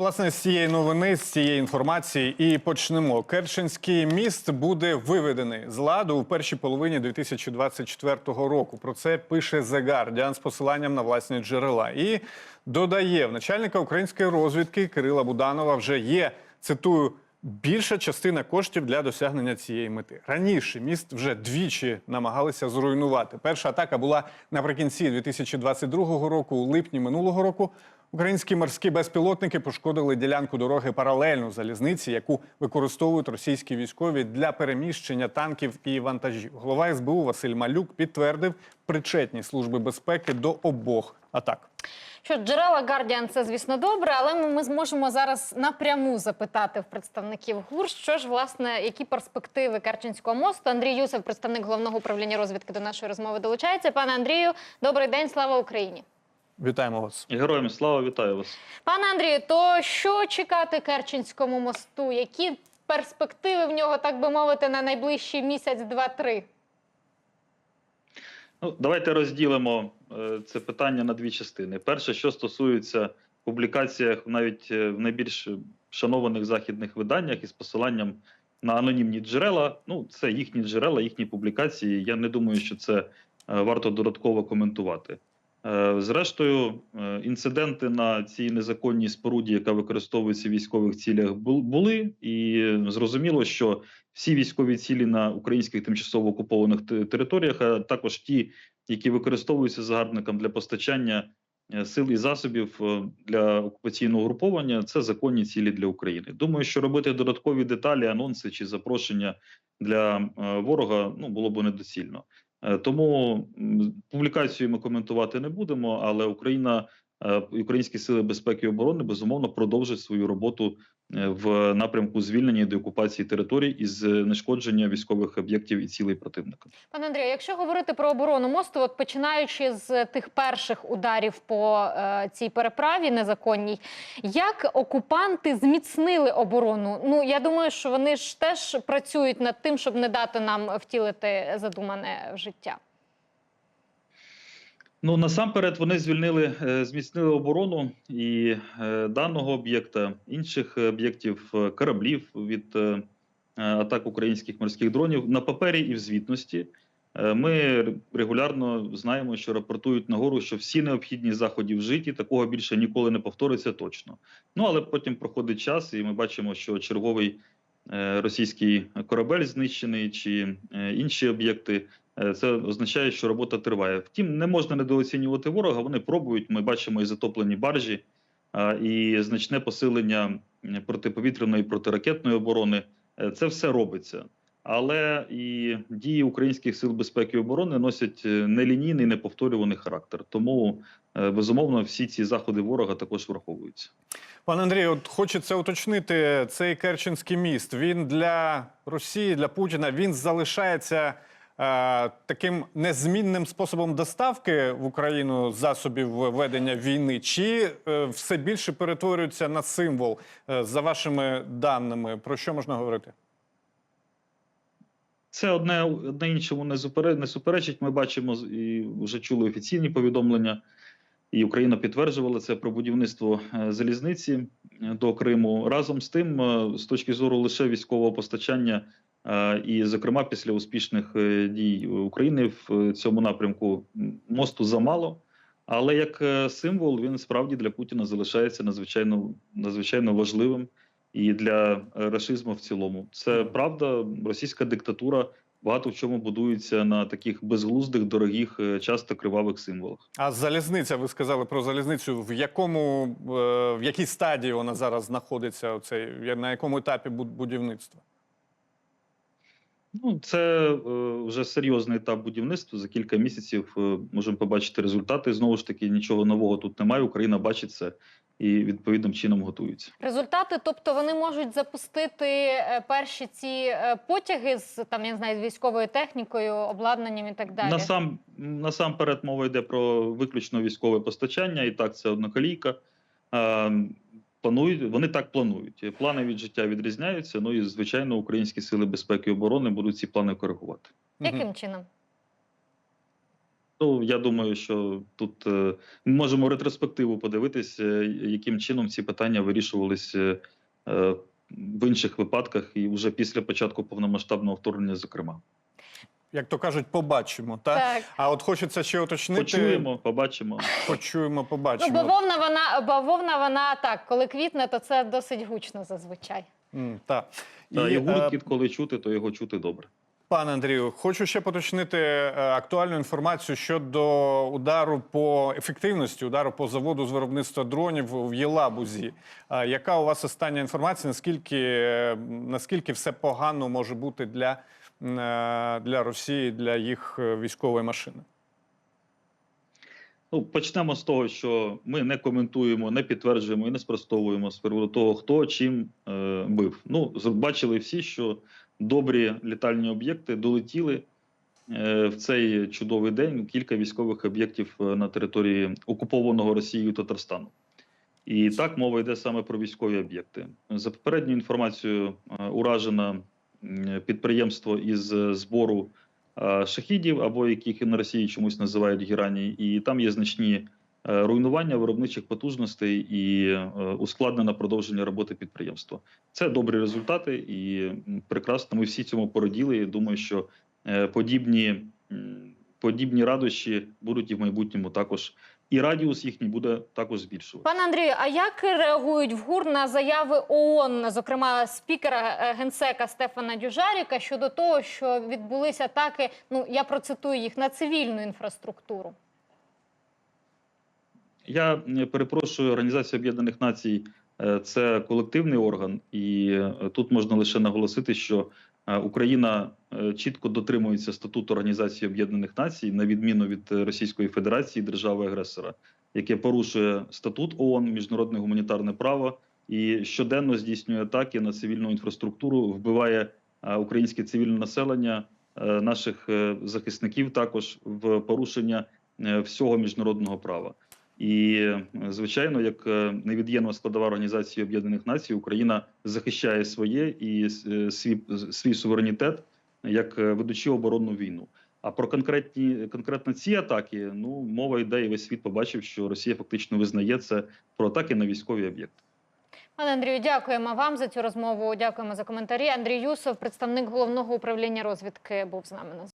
Власне, з цієї новини, з цієї інформації і почнемо. Керченський міст буде виведений з ладу у першій половині 2024 року. Про це пише The Guardian з посиланням на власні джерела. І додає в начальника української розвідки Кирила Буданова вже є цитую. Більша частина коштів для досягнення цієї мети раніше міст вже двічі намагалися зруйнувати. Перша атака була наприкінці 2022 року. У липні минулого року українські морські безпілотники пошкодили ділянку дороги паралельно залізниці, яку використовують російські військові для переміщення танків і вантажів. Голова СБУ Василь Малюк підтвердив причетність служби безпеки до обох атак. Що джерела Guardian – це, звісно, добре, але ми зможемо зараз напряму запитати в представників ГУР, що ж, власне, які перспективи Керченського мосту. Андрій Юсов, представник головного управління розвідки до нашої розмови, долучається. Пане Андрію, добрий день, слава Україні. Вітаємо вас. Героям слава, вітаю вас. Пане Андрію, то що чекати Керченському мосту? Які перспективи в нього, так би мовити, на найближчий місяць, два-три? Ну, давайте розділимо е, це питання на дві частини. Перше, що стосується публікаціях навіть е, в найбільш шанованих західних виданнях із посиланням на анонімні джерела. Ну, це їхні джерела, їхні публікації. Я не думаю, що це е, варто додатково коментувати. Е, Зрештою, е, інциденти на цій незаконній споруді, яка використовується в військових цілях, бу- були, і зрозуміло, що всі військові цілі на українських тимчасово окупованих територіях, а також ті, які використовуються загарбникам для постачання е, сил і засобів для окупаційного груповання, це законні цілі для України. Думаю, що робити додаткові деталі, анонси чи запрошення для ворога ну було б недоцільно. Е, Тому публікацію ми коментувати не будемо, але Україна, е, українські сили безпеки і оборони безумовно продовжать свою роботу в напрямку звільнення і деокупації територій із знешкодження військових об'єктів і цілей противника. Пане Андрію, якщо говорити про оборону мосту, от починаючи з тих перших ударів по е, цій переправі незаконній, як окупанти зміцнили оборону? Ну я думаю, що вони ж теж працюють над тим, щоб не дати нам втілити задумане в життя. Ну насамперед вони звільнили, е, зміцнили оборону і е, даного об'єкта, інших об'єктів е, кораблів від атак українських морських дронів на папері і в звітності. Ми регулярно знаємо, що рапортують нагору, що всі необхідні заходи вжиті, такого більше ніколи не повториться точно. Ну але потім проходить час, і ми бачимо, що черговий російський корабель знищений чи інші об'єкти. Е, Це означає, що робота триває. Втім, не можна недооцінювати ворога. Вони пробують. Ми бачимо і затоплені баржі, і значне посилення протиповітряної протиракетної оборони. Е, Це все робиться. Але і дії українських сил безпеки і оборони носять е, нелінійний, неповторюваний характер. Тому безумовно всі ці заходи ворога також враховуються. Пане Андрію, от хочеться уточнити цей Керченський міст. Він для Росії, для Путіна він залишається таким незмінним способом доставки в Україну засобів ведення війни, чи е, все більше перетворюється на символ Е, за вашими даними? Про що можна говорити? Це одне, одне іншому не, не суперечить. Ми бачимо і вже чули офіційні повідомлення, і Україна підтверджувала це про будівництво е, залізниці е, до Криму. Разом з тим, е, з точки зору лише військового постачання, е, і, зокрема, після успішних е, дій України в е, цьому напрямку мосту замало. Але як е, символ він справді для Путіна залишається надзвичайно надзвичайно важливим і для е, рашизму в цілому. Це правда, російська диктатура багато в чому будується на таких безглуздих, дорогих, е, часто кривавих символах. А залізниця, ви сказали про залізницю. В якому е, в якій стадії вона зараз знаходиться? Оцей на якому етапі буд- будівництва? Ну, це е, вже серйозний етап будівництва. За кілька місяців е, можемо побачити результати. Знову ж таки, нічого нового тут немає. Україна бачить це і відповідним чином готується. Результати, тобто вони можуть запустити е, перші ці потяги з там, я не знаю, з військовою технікою, обладнанням і так далі. Насам насамперед мова йде про виключно військове постачання, і так це одноколійка. Планують, вони так планують. Плани від життя відрізняються. Ну і звичайно, українські сили безпеки і оборони будуть ці плани коригувати. Яким чином? Ну, я думаю, що тут е, ми можемо ретроспективу подивитись, е, яким чином ці питання вирішувались е, е, в інших випадках, і вже після початку повномасштабного вторгнення, зокрема. Як то кажуть, побачимо. Та? Так. А от хочеться ще уточнити. Почуємо, побачимо. Почуємо, Ну, побачимо. бавовна вона, бавовна вона так, коли квітне, то це досить гучно зазвичай. М, та. Та І, і е, гуркіт, коли чути, то його чути добре. Пане Андрію, хочу ще поточнити е, актуальну інформацію щодо удару по ефективності удару по заводу з виробництва дронів в Єлабузі. А Яка у вас остання інформація? Наскільки, е, наскільки все погано може бути для, е, для Росії, для їх е, військової машини? Ну, почнемо з того, що ми не коментуємо, не підтверджуємо і не спростовуємо з приводу того, хто чим е, бив. Ну, бачили всі, що добрі літальні об'єкти долетіли е, в цей чудовий день кілька військових об'єктів е, на території окупованого Росією Татарстану. І так мова йде саме про військові об'єкти. За попередньою інформацією, е, уражено м, підприємство із е, збору е, шахідів, або яких на Росії чомусь називають гірані, і там є значні е, руйнування виробничих потужностей і е, ускладнене продовження роботи підприємства. Це добрі результати, і прекрасно. Ми всі цьому пораділи. І думаю, що е, подібні, подібні радощі будуть і в майбутньому також. І радіус їхній буде також збільшувати. Пане Андрію, а як реагують в ГУР на заяви ООН, зокрема спікера е, генсека Стефана Дюжаріка, щодо того, що відбулися атаки? Ну я процитую їх на цивільну інфраструктуру. Я перепрошую, Організація Об'єднаних Націй е, це колективний орган, і е, тут можна лише наголосити, що Україна чітко дотримується статуту Організації Об'єднаних Націй, на відміну від е, Російської Федерації, держави-агресора, яке порушує статут ООН, міжнародне гуманітарне право і щоденно здійснює атаки на цивільну інфраструктуру, вбиває е, українське цивільне населення, е, наших е, захисників також в порушення е, всього міжнародного права. І е, звичайно, як е, невід'ємна складова організації Об'єднаних Націй, Україна захищає своє і е, свій, свій суверенітет, як е, ведучи оборонну війну. А про конкретні конкретно ці атаки, ну мова йде, і весь світ побачив, що Росія фактично визнає це про атаки на військові об'єкти. Пане Андрію, дякуємо вам за цю розмову. Дякуємо за коментарі. Андрій Юсов, представник головного управління розвідки, був з нами на